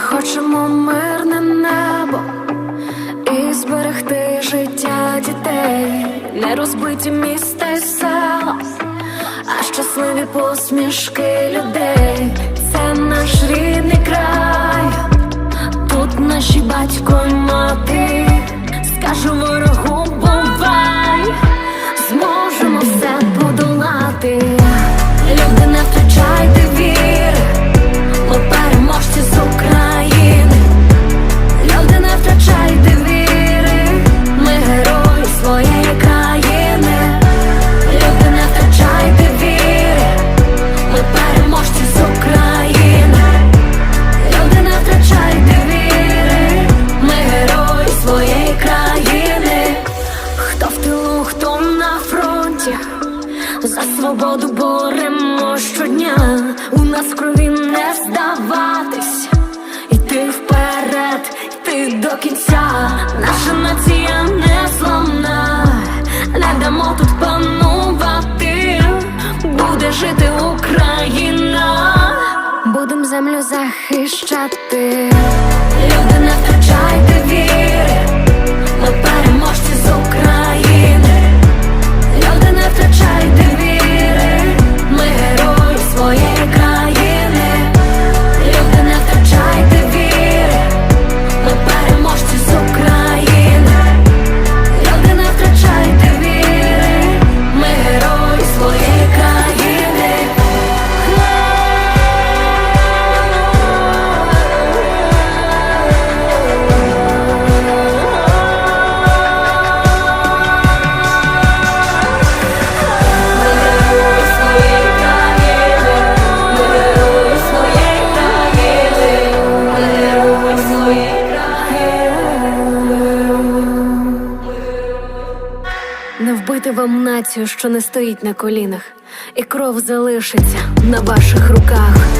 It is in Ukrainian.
хочемо мирне небо і зберегти життя дітей, не розбиті міста й села, а щасливі посмішки людей. Це наш рідний край, тут наші батько й мати. Скажу ворогу бувай, зможемо все подолати. Своєї країни. Хто в тилу, хто на фронті, за свободу боремо щодня. У нас в крові не здаватись, іти вперед, йти до кінця. Наша нація не зламна, не дамо тут панувати, буде жити Україна, будем землю захищати. Люди, не втрачайте віри, Не вбити вам націю, що не стоїть на колінах, і кров залишиться на ваших руках.